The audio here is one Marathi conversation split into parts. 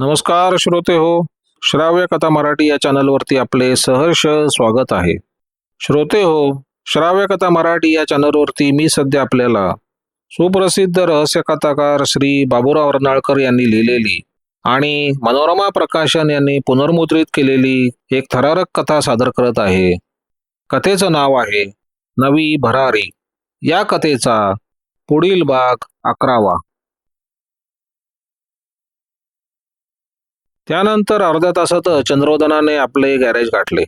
नमस्कार श्रोते हो श्राव्य कथा मराठी या चॅनलवरती आपले सहर्ष स्वागत आहे. श्रोते हो श्राव्य कथा मराठी या चॅनलवरती मी सध्या आपल्याला सुप्रसिद्ध रहस्य कथाकार श्री बाबूराव अर्नाळकर यांनी लिहिलेली आणि मनोरमा प्रकाशन यांनी पुनर्मुद्रित केलेली एक थरारक कथा सादर करत आहे. कथेचं नाव आहे नवी भरारी. या कथेचा पुढील भाग अकरावा. त्यानंतर अर्ध्या तासात चंद्रोदनाने आपले गॅरेज गाठले.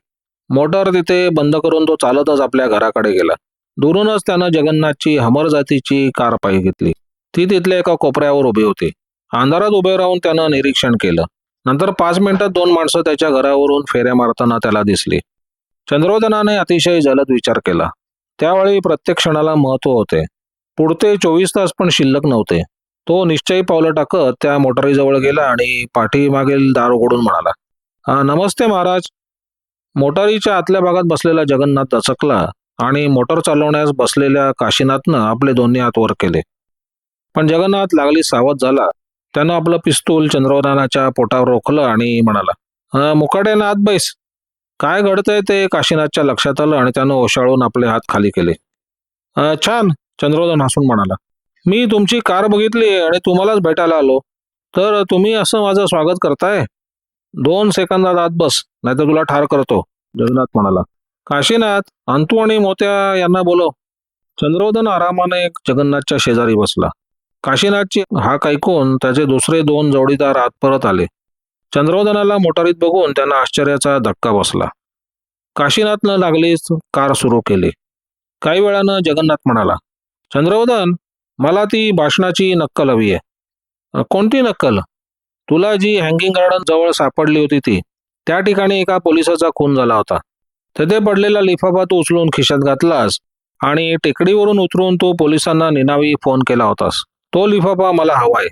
मोटर तिथे बंद करून तो चालतच आपल्या घराकडे गेला. दुरूनच त्यानं जगन्नाथची हमर जातीची कार पायी घेतली. ती तिथल्या एका कोपऱ्यावर उभी होती. अंधारात उभे राहून त्यानं निरीक्षण केलं. नंतर पाच मिनिटात दोन माणसं त्याच्या घरावरून फेऱ्या मारताना त्याला दिसली. चंद्रोदनाने अतिशय जलद विचार केला. त्यावेळी प्रत्येक क्षणाला महत्त्व होते. पुढते चोवीस तास पण शिल्लक नव्हते. तो निश्चयी पावलं टाकत त्या मोटारीजवळ गेला आणि पाठीमागील दार उघडून म्हणाला "हा, नमस्ते महाराज. मोटारीच्या आतल्या भागात बसलेला जगन्नाथ दचकला आणि मोटर चालवण्यास बसलेल्या काशीनाथनं आपले दोन्ही हात वर केले. पण जगन्नाथ लागली सावध झाला. त्यानं आपलं पिस्तूल चंद्रवनाच्या पोटावर रोखलं आणि म्हणाला मुकाट्यानं आत बैस. काय घडतंय ते काशीनाथच्या लक्षात आलं आणि त्यानं ओशाळून आपले हात खाली केले. छान चंद्रोदन हसून म्हणाला. मी तुमची कार बघितली आणि तुम्हालाच भेटायला आलो. तर तुम्ही असं माझं स्वागत करताय? दोन सेकंदात आत बस नाहीतर तुला ठार करतो. जगन्नाथ म्हणाला. काशीनाथ अंतू आणि मोत्या यांना बोलव. चंद्रोदन आरामाने जगन्नाथच्या शेजारी बसला. काशीनाथची हाक ऐकून त्याचे दुसरे दोन जोडीदार आत परत आले. चंद्रोदनाला मोटारीत बघून त्यांना आश्चर्याचा धक्का बसला. काशीनाथनं लागलीच कार सुरू केली. काही वेळानं जगन्नाथ म्हणाला चंद्रोदन मला ती भाषणाची नक्कल हवी आहे. कोणती नक्कल? तुला जी हँगिंग गार्डन जवळ सापडली होती ती त्या ठिकाणी एका पोलिसाचा खून झाला होता. तेथे पडलेला लिफाफा तू उचलून खिशात घातलास आणि टेकडीवरून उतरून तू पोलिसांना निनावी फोन केला होतास. तो लिफाफा मला हवाय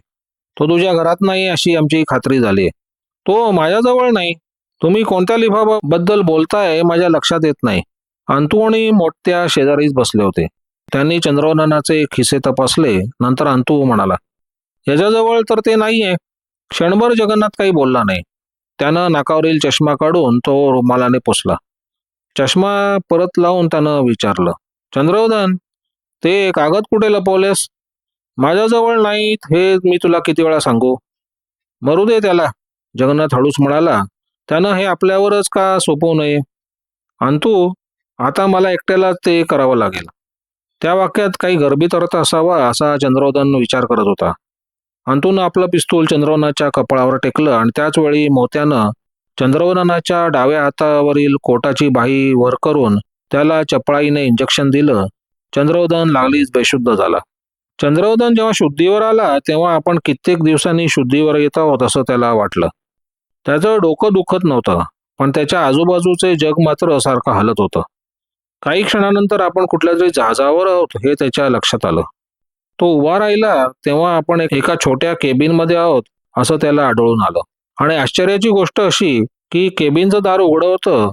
तो तुझ्या घरात नाही अशी आमची खात्री झाली. तो माझ्याजवळ नाही. तुम्ही कोणत्या लिफाफाबद्दल बोलताय माझ्या लक्षात येत नाही. अंतू आणि मोठ्या शेजारीच बसले होते. त्यांनी चंद्रवदनाचे खिसे तपासले नंतर अंतू म्हणाला याच्याजवळ तर ते नाहीये. क्षणभर जगन्नाथ काही बोलला नाही. त्यानं नाकावरील चष्मा काढून तो रुमालाने पुसला. चष्मा परत लावून त्यानं विचारलं चंद्रवदन ते कागद कुठे लपवलेस? माझ्याजवळ नाहीत हे मी तुला किती वेळा सांगू? मरू दे त्याला. जगन्नाथ हळूच म्हणाला त्यानं हे आपल्यावरच का सोपवू नये? अंतू आता मला एकट्याला ते करावं लागेल. त्या वाक्यात काही गर्भित अर्थ असावा असा चंद्रोदन विचार करत होता. अंतून आपलं पिस्तूल चंद्रवनाच्या कपाळावर टेकलं आणि त्याच वेळी मोत्यानं चंद्रवनाच्या डाव्या हातावरील कोटाची बाही वर करून त्याला चपळाईने इंजेक्शन दिलं. चंद्रवदन लागलीच बेशुद्ध झाला. चंद्रवदन जेव्हा शुद्धीवर आला तेव्हा आपण कित्येक दिवसांनी शुद्धीवर येत आहोत असं त्याला वाटलं. त्याचं डोकं दुखत नव्हतं पण त्याच्या आजूबाजूचे जग मात्र सारखं हलत होतं. काही क्षणानंतर आपण कुठल्या तरी जहाजावर आहोत हे त्याच्या लक्षात आलं. तो उभा राहिला तेव्हा आपण एक- एका छोट्या केबिनमध्ये आहोत असं त्याला आढळून आलं. आणि आश्चर्याची गोष्ट अशी की केबिनचं दार उघडं होतं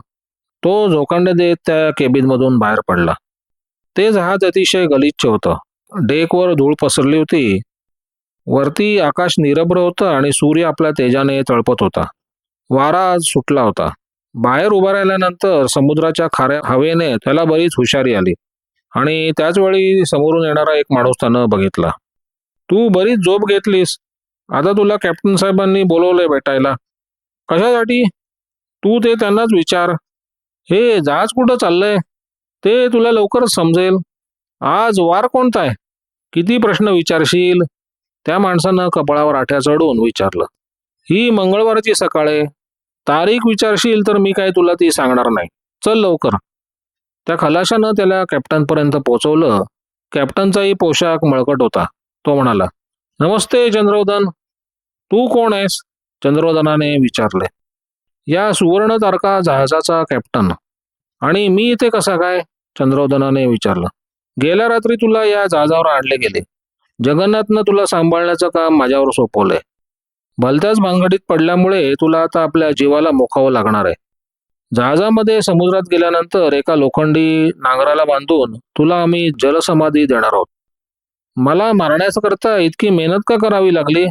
तो झोकांडे देत त्या केबिनमधून बाहेर पडला. ते जहाज अतिशय गलिच्छ होतं. डेकवर धूळ पसरली होती. वरती आकाश निरभ्र होतं आणि सूर्य आपल्या तेजाने तळपत होता. वारा आज सुटला होता. बाहेर उभा राहिल्यानंतर समुद्राच्या खाऱ्या हवेने त्याला बरीच हुशारी आली. आणि त्याचवेळी समोरून येणारा एक माणूस त्यानं बघितला. तू बरीच झोप घेतलीस. आता तुला कॅप्टन साहेबांनी बोलवलंय भेटायला. कशासाठी? तू ते त्यांनाच विचार. हे जहाज कुठं चाललंय? ते तुला लवकरच समजेल. आज वार कोणता आहे? किती प्रश्न विचारशील? त्या माणसानं कपाळावर आठ्या चढून विचारलं. ही मंगळवारची सकाळ आहे. तारीख विचारशील तर मी काय तुला ती सांगणार नाही. चल लवकर. त्या खलाशानं त्याला कॅप्टनपर्यंत पोहोचवलं. कॅप्टनचाही पोशाख मळकट होता. तो म्हणाला नमस्ते चंद्रोदन तू कोण आहेस? चंद्रोदनाने विचारले. या सुवर्ण तारका जहाजाचा कॅप्टन. आणि मी इथे कसा काय? चंद्रोदनाने विचारलं. गेल्या रात्री तुला या जहाजावर आणले गेले. जगन्नाथनं तुला सांभाळण्याचं काम माझ्यावर सोपवलंय. भलत्याच भानगडीत पडल्यामुळे तुला आता आपल्या जीवाला मोखावं लागणार आहे. जहाजामध्ये समुद्रात गेल्यानंतर एका लोखंडी नांगराला बांधून तुला आम्ही जलसमाधी देणार आहोत. मला मारण्याकरता इतकी मेहनत का करावी लागली?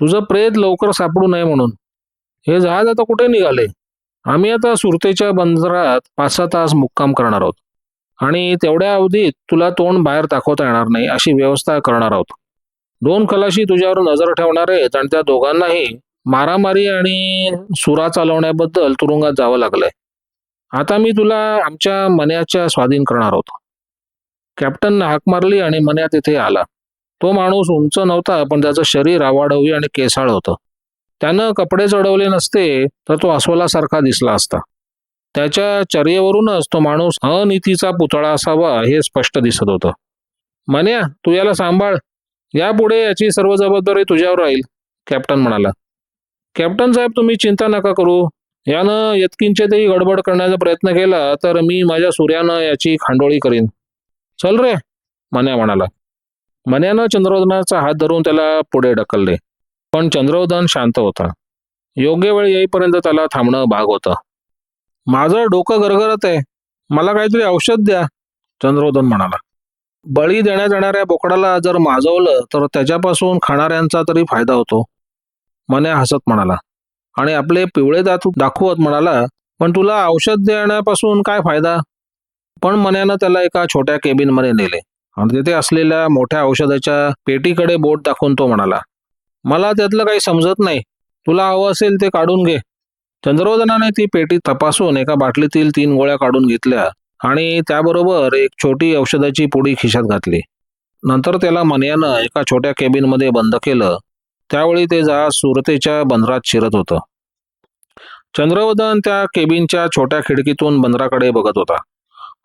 तुझं प्रेत लवकर सापडू नये म्हणून. हे जहाज आता कुठे निघाले? आम्ही आता सुरतेच्या बंदरात पाच सहा तास मुक्काम करणार आहोत. आणि तेवढ्या अवधीत तुला तोंड बाहेर दाखवता येणार नाही अशी व्यवस्था करणार आहोत. दोन खलाशी तुझ्यावर नजर ठेवणार आहेत आणि त्या दोघांनाही मारामारी आणि सुरा चालवण्याबद्दल तुरुंगात जावं लागलंय. आता मी तुला आमच्या मन्याच्या स्वाधीन करणार होतो. कॅप्टननं हाक मारली आणि मन्या तिथे आला. तो माणूस उंच नव्हता पण त्याचं शरीर आवाढवी आणि केसाळ होतं. त्यानं कपडे चढवले नसते तर तो अस्वलासारखा दिसला असता. त्याच्या चर्येवरूनच तो माणूस अनितीचा पुतळा असावा हे स्पष्ट दिसत होतं. मन्या तू याला सांभाळ. यापुढे याची सर्व जबाबदारी तुझ्यावर राहील कॅप्टन म्हणाला. कॅप्टन साहेब तुम्ही चिंता नका करू. यानं यत्किंचितही गडबड करण्याचा प्रयत्न केला तर मी माझ्या सूर्यानं याची खांडोळी करीन. चल रे मन्या म्हणाला. मन्यानं चंद्रवदनाचा हात धरून त्याला पुढे ढकलले. पण चंद्रवदन शांत होता. योग्य वेळ येईपर्यंत त्याला थांबणं भाग होतं. माझं डोकं गरगरत आहे. मला काहीतरी औषध द्या चंद्रोदन म्हणाला. बळी देण्यात येणाऱ्या बोकडाला जर माजवलं तर त्याच्यापासून खाणाऱ्यांचा तरी फायदा होतो. मन्या हसत म्हणाला. आणि आपले पिवळे दात दाखवत म्हणाला पण तुला औषध देण्यापासून काय फायदा? पण मन्यानं त्याला एका छोट्या केबिनमध्ये नेले. आणि तिथे असलेल्या मोठ्या औषधाच्या पेटीकडे बोट दाखवून तो म्हणाला मला त्यातलं काही समजत नाही. तुला हवं असेल ते काढून घे. चंद्रवदनाने ती पेटी तपासून एका बाटलीतील तीन गोळ्या काढून घेतल्या. आणि त्याबरोबर एक छोटी औषधाची पुडी खिशात घातली. नंतर त्याला मन्यानं एका छोट्या केबिनमध्ये बंद केलं. त्यावेळी ते जहाज सुरतेच्या बंदरात शिरत होतं. चंद्रवदन त्या केबिनच्या छोट्या खिडकीतून बंदराकडे बघत होता.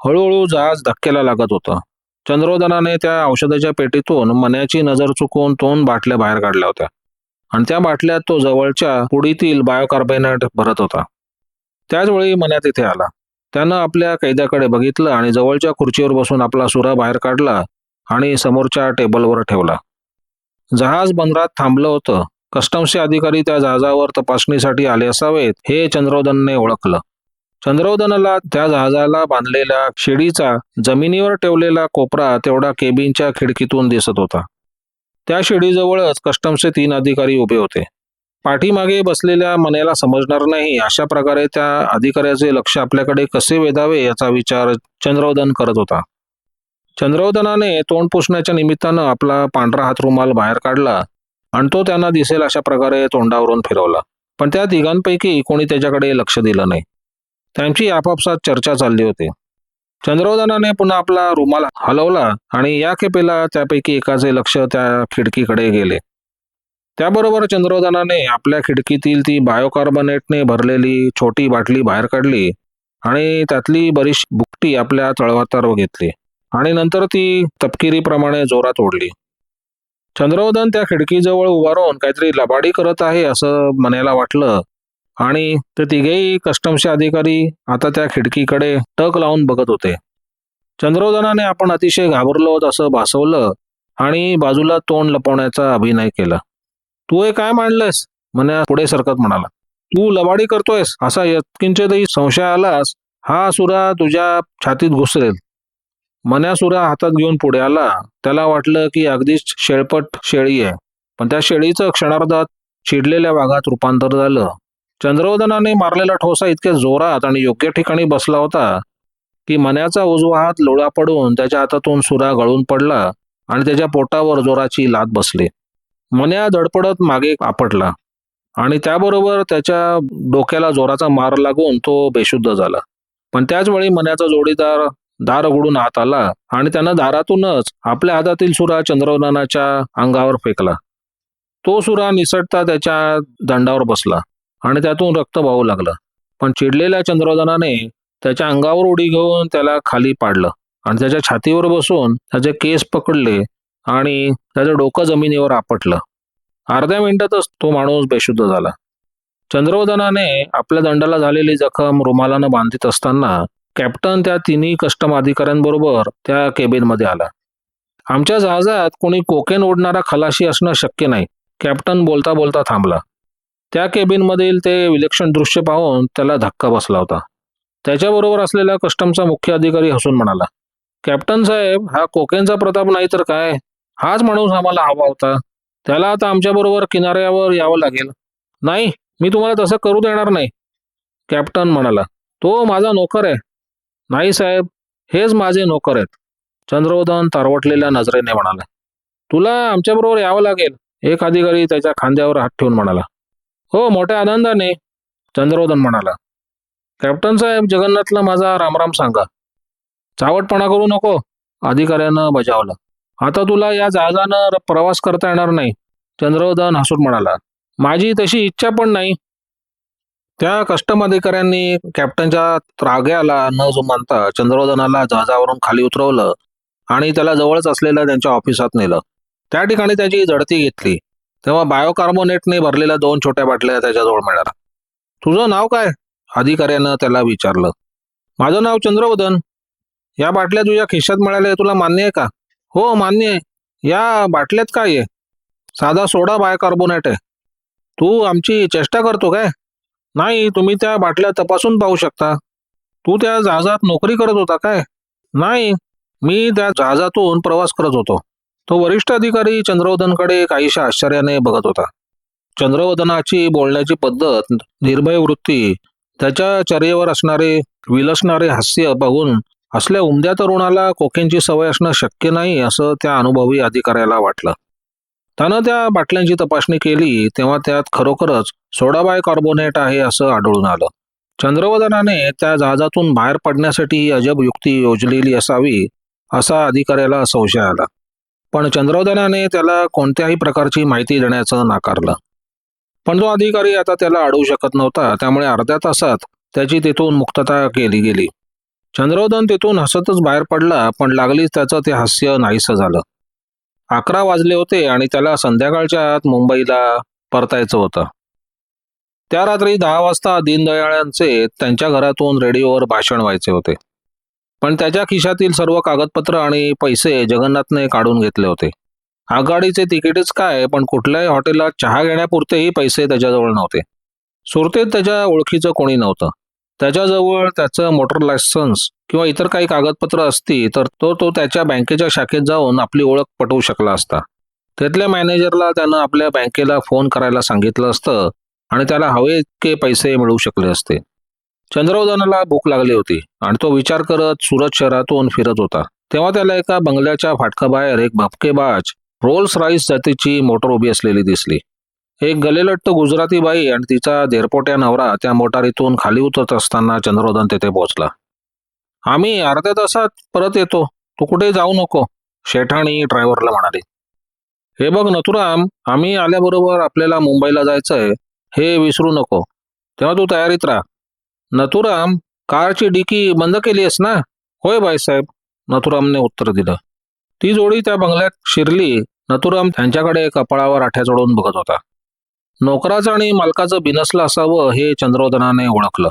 हळूहळू जहाज धक्क्याला लागत होतं. चंद्रोदनाने त्या औषधाच्या पेटीतून मन्याची नजर चुकवून दोन बाटल्या बाहेर काढल्या होत्या. आणि त्या बाटल्यात तो जवळच्या पुडीतील बायोकार्बोनेट भरत होता. त्याचवेळी मन्या तिथे आला. त्यानं आपल्या कैद्याकडे बघितलं आणि जवळच्या खुर्चीवर बसून आपला सुरा बाहेर काढला आणि समोरच्या टेबलवर ठेवला. जहाज बंदरात थांबलं होतं. कस्टम्सचे अधिकारी त्या जहाजावर तपासणीसाठी आले असावेत हे चंद्रोदनने ओळखलं. चंद्रोदनला त्या जहाजाला बांधलेल्या शिडीचा जमिनीवर ठेवलेला कोपरा तेवढा केबिनच्या खिडकीतून दिसत होता. त्या शिडीजवळच कस्टम्सचे तीन अधिकारी उभे होते. पाठीमागे बसलेल्या मनाला समजणार नाही. अशा प्रकारे त्या अधिकाऱ्याचे लक्ष आपल्याकडे कसे वेधावे याचा विचार चंद्रवदन करत होता. चंद्रवदनाने तोंड पुसण्याच्या निमित्तानं आपला पांढरा हात रुमाल बाहेर काढला आणि तो त्यांना दिसेल अशा प्रकारे तोंडावरून फिरवला. पण त्या तिघांपैकी कोणी त्याच्याकडे लक्ष दिलं नाही. त्यांची आपापसात चर्चा चालली होती. चंद्रवदनाने पुन्हा आपला रुमाल हलवला आणि या खेपेला त्यापैकी एकाचे लक्ष त्या खिडकीकडे गेले. त्याबरोबर चंद्रोदनाने आपल्या खिडकीतील ती बायोकार्बोनेटने भरलेली छोटी बाटली बाहेर काढली आणि त्यातली बरीच बुकटी आपल्या तळवातावर घेतली आणि नंतर ती तपकिरीप्रमाणे जोरात ओढली. चंद्रवदन त्या खिडकीजवळ उभारून काहीतरी लबाडी करत आहे असं मनाला वाटलं आणि ते तिघेही कस्टम्सचे अधिकारी आता त्या खिडकीकडे टक लावून बघत होते. चंद्रोदनाने आपण अतिशय घाबरलो असं भासवलं आणि बाजूला तोंड लपवण्याचा अभिनय केला. तू हे काय मांडलंयस म्हणे पुढे सरकत म्हणाला. तू लबाडी करतोयस असा यत्किंचितही संशय आलास? हा सुरा तुझ्या छातीत घुसरेल. मन्यासुरा हातात घेऊन पुढे आला. त्याला वाटलं की अगदीच शेळपट शेळी आहे. पण त्या शेळीचं क्षणार्धात चिडलेल्या वाघात रूपांतर झालं. चंद्रवदनाने मारलेला ठोसा इतक्या जोरात आणि योग्य ठिकाणी बसला होता की मन्याचा उजवा हात लोळा पडून त्याच्या हातातून सुरा गळून पडला आणि त्याच्या पोटावर जोराची लात बसली. मन्या धडपडत मागे आपटला. आणि त्याबरोबर त्याच्या डोक्याला जोराचा मार लागून तो बेशुद्ध झाला. पण त्याच वेळी मन्याचा जोडीदार दार उघडून आत आला आणि त्यानं दारातूनच आपल्या हातातील सुरा चंद्रवनाच्या अंगावर फेकला. तो सुरा निसटता त्याच्या दंडावर बसला आणि त्यातून रक्त वाहू लागलं. पण चिडलेल्या चंद्रवदनाने त्याच्या अंगावर उडी घेऊन त्याला खाली पाडलं आणि त्याच्या छातीवर बसून त्याचे केस पकडले आणि त्याचं डोकं जमिनीवर आपटलं. अर्ध्या मिनिटातच तो माणूस बेशुद्ध झाला. चंद्रवदनाने आपल्या दंडाला झालेली जखम रुमालानं बांधित असताना कॅप्टन त्या तिन्ही कस्टम अधिकाऱ्यांबरोबर त्या केबिनमध्ये आला. आमच्या जहाजात कोणी कोकेन ओढणारा खलाशी असणं शक्य नाही. कॅप्टन बोलता बोलता थांबला. त्या केबिनमधील ते विलक्षण दृश्य पाहून त्याला धक्का बसला होता. त्याच्याबरोबर असलेला कस्टमचा मुख्य अधिकारी हसून म्हणाला कॅप्टन साहेब हा कोकेनचा प्रताप नाही तर काय? हाच माणूस आम्हाला हवा होता. त्याला आता आमच्याबरोबर किनाऱ्यावर यावं लागेल. नाही मी तुम्हाला तसं करू देणार नाही कॅप्टन म्हणाला. तो माझा नोकर आहे. नाही साहेब हेच माझे नोकर आहेत. चंद्रवदन तारवटलेल्या नजरेने म्हणाला. तुला आमच्याबरोबर यावं लागेल एक अधिकारी त्याच्या खांद्यावर हात ठेवून म्हणाला. हो मोठ्या आनंदाने चंद्रवदन म्हणाला. कॅप्टन साहेब जगन्नाथला माझा रामराम सांगा. चावटपणा करू नको अधिकाऱ्यानं बजावलं. आता तुला या जहाजानं प्रवास करता येणार नाही चंद्रवदन हसून म्हणाला. माझी तशी इच्छा पण नाही. त्या कस्टम अधिकाऱ्यांनी कॅप्टनच्या त्राग्याला न जुमानता चंद्रवदनाला जहाजावरून खाली उतरवलं आणि त्याला जवळच असलेल्या त्यांच्या ऑफिसात नेलं. त्या ठिकाणी त्याची झडती घेतली. तेव्हा बायोकार्बोनेटने भरलेल्या दोन छोट्या बाटल्या त्याच्याजवळ मिळाल्या. तुझं नाव काय? अधिकाऱ्यानं त्याला विचारलं. माझं नाव चंद्रवदन. या बाटल्या तुझ्या खिशात मिळाल्या हे तुला मान्य आहे का? हो मान्य आहे. या बाटल्यात काय आहे? साधा सोडा बायोकार्बोनेट आहे. तू आमची चेष्टा करतो काय? नाही तुम्ही त्या बाटल्या तपासून पाहू शकता. तू त्या जहाजात नोकरी करत होता काय? नाही मी त्या जहाजातून प्रवास करत होतो. तो वरिष्ठ अधिकारी चंद्रवदनकडे काहीशा आश्चर्याने बघत होता. चंद्रवदनाची बोलण्याची पद्धत निर्भय वृत्ती त्याच्या चर्येवर असणारे विलसणारे हास्य बघून असल्या उमद्या तरुणाला कोकेनची सवय असणं शक्य नाही असं त्या अनुभवी अधिकाऱ्याला वाटलं. त्यानं त्या बाटल्यांची तपासणी केली तेव्हा त्यात खरोखरच सोडाबाय कार्बोनेट आहे असं आढळून आलं. चंद्रवदनाने त्या जहाजातून बाहेर पडण्यासाठी ही अजब युक्ती योजलेली असावी असा अधिकाऱ्याला संशय आला. पण चंद्रवदनाने त्याला कोणत्याही प्रकारची माहिती देण्याचं नाकारलं. पण तो अधिकारी आता त्याला अडवू शकत नव्हता त्यामुळे अर्ध्या तासात त्याची तिथून मुक्तता केली गेली. चंद्रवदन तिथून हसतच बाहेर पडला पण लागलीच त्याचं ते हास्य नाहीसं झालं. अकरा वाजले होते आणि त्याला संध्याकाळच्या आत मुंबईला परतायचं होतं. त्या रात्री दहा वाजता दीनदयाळांचे त्यांच्या घरातून रेडिओवर भाषण व्हायचे होते. पण त्याच्या खिशातील सर्व कागदपत्र आणि पैसे जगन्नाथने काढून घेतले होते. आघाडीचे तिकीटच काय पण कुठल्याही हॉटेलात चहा घेण्यापुरतेही पैसे त्याच्याजवळ नव्हते. सुरतेत त्याच्या ओळखीचं कोणी नव्हतं. त्याच्याजवळ त्याचं मोटर लायसन्स किंवा इतर काही कागदपत्र असती तर तो तो त्याच्या बँकेच्या शाखेत जाऊन आपली ओळख पटवू शकला असता. तिथल्या मॅनेजरला त्यानं आपल्या बँकेला फोन करायला सांगितलं असतं आणि त्याला हवे इतके पैसे मिळू शकले असते. चंद्रवदनाला भूक लागली होती आणि तो विचार करत सुरत शहरातून फिरत होता. तेव्हा त्याला एका बंगल्याच्या फाटकाबाहेर एक भपकेबाज रोल्स राईस जातीची मोटर उभी असलेली दिसली. एक गलेलट्ट गुजराती बाई आणि तिचा धेरपोट्या नवरा त्या मोटारीतून खाली उतरत असताना चंद्रोदन तेथे पोहोचला. आम्ही अर्ध्या तासात परत येतो. तू कुठे जाऊ नको शेठाणी ड्रायव्हरला म्हणाली. हे बघ नथुराम आम्ही आल्याबरोबर आपल्याला मुंबईला जायचंय हे विसरू नको. तेव्हा तू तयारीत राहा. नथुराम कारची डिकी बंद केली आहेस ना? होय बाईसाहेब नथुरामने उत्तर दिलं. ती जोडी त्या बंगल्यात शिरली. नथुराम त्यांच्याकडे कपाळावर आठ्या चढवून बघत होता. नोकराचं आणि मालकाचं बिनसलं असावं हे चंद्रोदनाने ओळखलं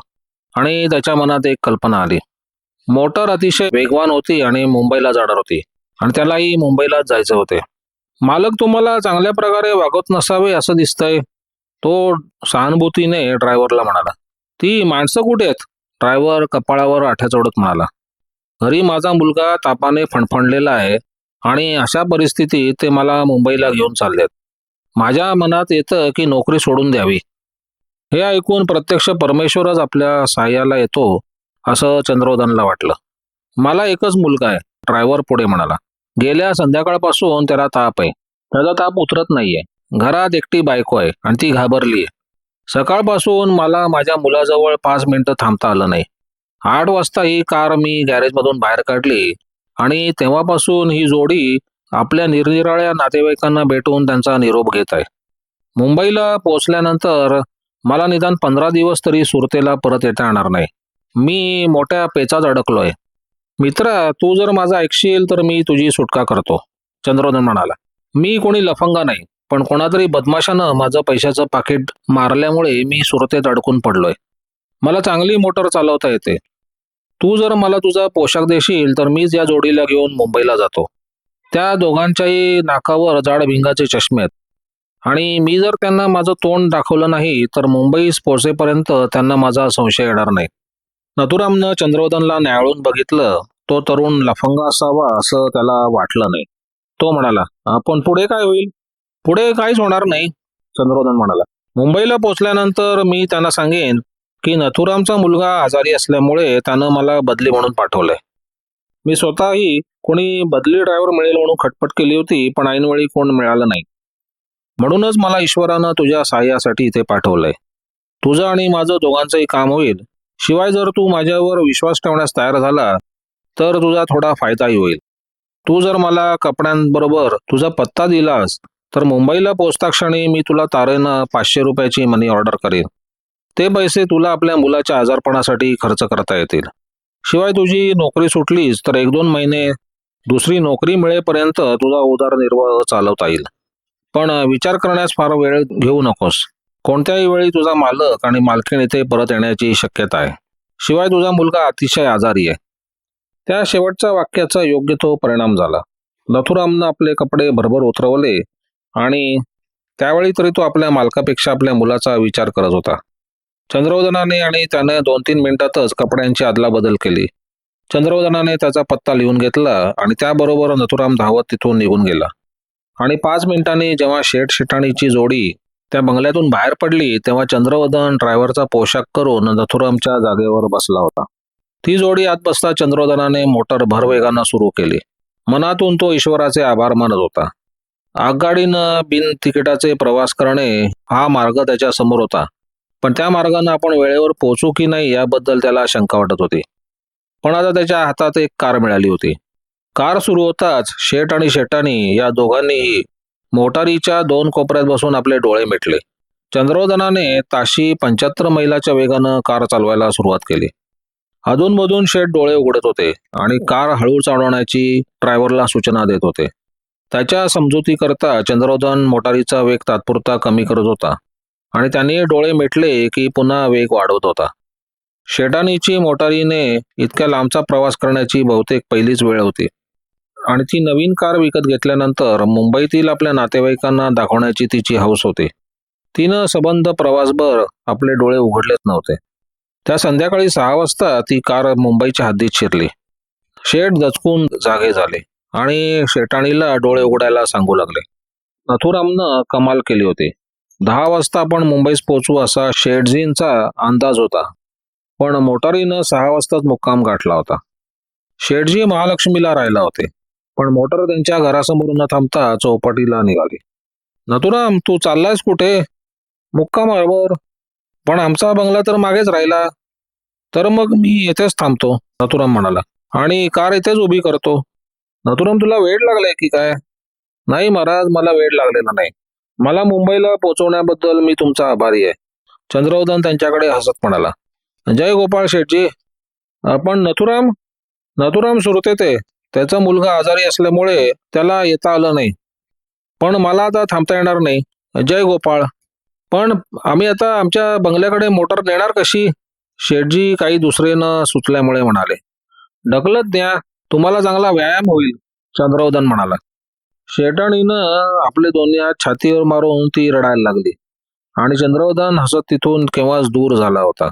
आणि त्याच्या मनात एक कल्पना आली. मोटर अतिशय वेगवान होती आणि मुंबईला जाणार होती आणि त्यालाही मुंबईलाच जायचं होते. मालक तुम्हाला चांगल्या प्रकारे वागत नसावे असं दिसतंय तो सहानुभूतीने ड्रायव्हरला म्हणाला. ती माणसं कुठे आहेत? ड्रायव्हर कपाळावर आठ्या चढत म्हणाला. घरी माझा मुलगा तापाने फणफणलेला आहे आणि अशा परिस्थितीत ते मला मुंबईला घेऊन चाललेत. माझ्या मनात येतं की नोकरी सोडून द्यावी. हे ऐकून प्रत्यक्ष परमेश्वरच आपल्या सहाय्याला येतो असं चंद्रोदनला वाटलं. मला एकच मुलगा आहे ड्रायव्हर पुढे म्हणाला. गेल्या संध्याकाळपासून त्याला ताप आहे. त्याचा ताप उतरत नाहीये. घरात एकटी बायको आहे आणि ती घाबरली आहे सकाळपासून मला माझ्या मुलाजवळ पाच मिनिटं थांबता आलं नाही. आठ वाजता ही कार मी गॅरेजमधून बाहेर काढली आणि तेव्हापासून ही जोडी आपल्या निरनिराळ्या नातेवाईकांना भेटून त्यांचा निरोप घेत आहे. मुंबईला पोचल्यानंतर मला निदान पंधरा दिवस तरी सुरतेला परत येता येणार नाही. मी मोठ्या पेचात अडकलोय. मित्रा तू जर माझा ऐकशील तर मी तुझी सुटका करतो. चंद्रोदन म्हणाला. मी कोणी लफंगा नाही पण कोणातरी बदमाशानं माझं पैशाचं पाकिट मारल्यामुळे मी सुरतेत अडकून पडलोय. मला चांगली मोटर चालवता येते. तू जर मला तुझा पोशाख देशील तर मीच या जोडीला घेऊन मुंबईला जातो. त्या दोघांच्याही नाकावर जाड भिंगाचे चष्मे आहेत. आणि मी जर त्यांना माझं तोंड दाखवलं नाही तर मुंबईस पोहोचेपर्यंत त्यांना माझा संशय येणार नाही. नथुरामनं चंद्रवदनला न्यायाळून बघितलं तो तरुण लफंगा असावा असं त्याला वाटलं नाही. तो म्हणाला पण पुढे काय होईल? पुढे काहीच होणार नाही. चंद्रवदन म्हणाला मुंबईला पोचल्यानंतर मी त्यांना सांगेन की नथुरामचा मुलगा आजारी असल्यामुळे त्यानं मला बदली म्हणून पाठवलंय. मी स्वतःही कोणी बदली ड्रायव्हर मिळेल म्हणून खटपट केली होती पण ऐनवेळी कोण मिळालं नाही. म्हणूनच मला ईश्वरानं तुझ्या सहाय्यासाठी इथे पाठवलंय. तुझं आणि माझं दोघांचंही काम होईल. शिवाय जर तू माझ्यावर विश्वास ठेवण्यास तयार झाला तर तुझा थोडा फायदाही होईल. तू जर मला कपड्यांबरोबर तुझा पत्ता दिलास तर मुंबईला पोचता क्षणी मी तुला तारेनं पाचशे रुपयाची मनी ऑर्डर करेन. ते पैसे तुला आपल्या मुलाच्या आजारपणासाठी खर्च करता येतील. शिवाय तुझी नोकरी सुटलीच तर एक दोन महिने दुसरी नोकरी मिळेपर्यंत तुझा उदरनिर्वाह चालवता येईल. पण विचार करण्यास फार वेळ घेऊ नकोस. कोणत्याही वेळी तुझा मालक आणि मालकीण इथे परत येण्याची शक्यता आहे. शिवाय तुझा मुलगा अतिशय आजारी आहे. त्या शेवटच्या वाक्याचा योग्य तो परिणाम झाला. नथुरामनं आपले कपडे भरभर उतरवले आणि त्यावेळी तरी तो आपल्या मालकापेक्षा आपल्या मुलाचा विचार करत होता. चंद्रवदनाने आणि त्याने दोन तीन मिनिटातच कपड्यांची अदलाबदल केली. चंद्रवदनाने त्याचा पत्ता लिहून घेतला आणि त्याबरोबर नथुराम धावत तिथून निघून गेला. आणि पाच मिनिटांनी जेव्हा शेठ शेटाणीची जोडी त्या बंगल्यातून बाहेर पडली तेव्हा चंद्रवदन ड्रायव्हरचा पोशाख करून नथुरामच्या जागेवर बसला होता. ती जोडी आत बसता चंद्रवदनाने मोटर भरवेगानं सुरू केली. मनातून तो ईश्वराचे आभार मानत होता. आगगाडीनं बिन तिकिटाचे प्रवास करणे हा मार्ग त्याच्यासमोर होता. पण त्या मार्गानं आपण वेळेवर पोहोचू की नाही याबद्दल त्याला शंका वाटत होती. पण आता त्याच्या हातात एक कार मिळाली होती. कार सुरू होताच शेट आणि शेटानी या दोघांनीही मोटारीच्या दोन कोपऱ्यात बसून आपले डोळे मिटले. चंद्रोदनाने ताशी पंच्याहत्तर मैलाच्या वेगानं कार चालवायला सुरुवात केली. अधूनमधून शेट डोळे उघडत होते आणि कार हळू चालवण्याची ड्रायव्हरला सूचना देत होते. त्याच्या समजुतीकरता चंद्रोदन मोटारीचा वेग तात्पुरता कमी करत होता. आणि त्यांनी डोळे मिटले की पुन्हा वेग वाढवत होता. शेटानीची मोटारीने इतक्या लांबचा प्रवास करण्याची बहुतेक पहिलीच वेळ होती. आणि ती नवीन कार विकत घेतल्यानंतर मुंबईतील आपल्या नातेवाईकांना दाखवण्याची तिची हौस होती. तिनं सबंध प्रवासभर आपले डोळे उघडलेच नव्हते. त्या संध्याकाळी सहा वाजता ती कार मुंबईच्या हद्दीत शिरली. शेठ दचकून जागे झाले आणि शेटाणीला डोळे उघडायला सांगू लागले. नथुरामनं कमाल केली होती. दहा वाजता आपण मुंबईस पोहोचू असा शेटजींचा अंदाज होता. पण मोटारीनं सहा वाजताच मुक्काम गाठला होता. शेटजी महालक्ष्मीला राहिला होते पण मोटर त्यांच्या घरासमोर न थांबता चौपाटीला निघाली. नथुराम तू चाललायस कुठे? मुक्कामावर. पण आमचा बंगला तर मागेच राहिला. तर मग मी येथेच थांबतो नथुराम म्हणाला. आणि कार इथेच उभी करतो. नथुराम तुला वेळ लागलाय की काय? नाही महाराज मला वेळ लागलेला नाही. मला मुंबईला पोहोचवण्याबद्दल मी तुमचा आभारी आहे. चंद्रवदन त्यांच्याकडे हसत म्हणाला. जय गोपाळ शेठजी. आपण नथुराम नथुराम सुरते ते त्याचा मुलगा आजारी असल्यामुळे त्याला येता आलं नाही. पण मला आता थांबता येणार नाही. जय गोपाळ. पण आम्ही आता आमच्या बंगल्याकडे मोटर नेणार कशी? शेठजी काही दुसरे न सुचल्यामुळे म्हणाले. ढकलत द्या. तुम्हाला चांगला व्यायाम होईल. चंद्रवदन म्हणाला. शेटाणीनं आपले दोन्ही हात छातीवर मारून ती रडायला लागली. आणि चंद्रवदन हसत तिथून केव्हाच दूर झाला होता.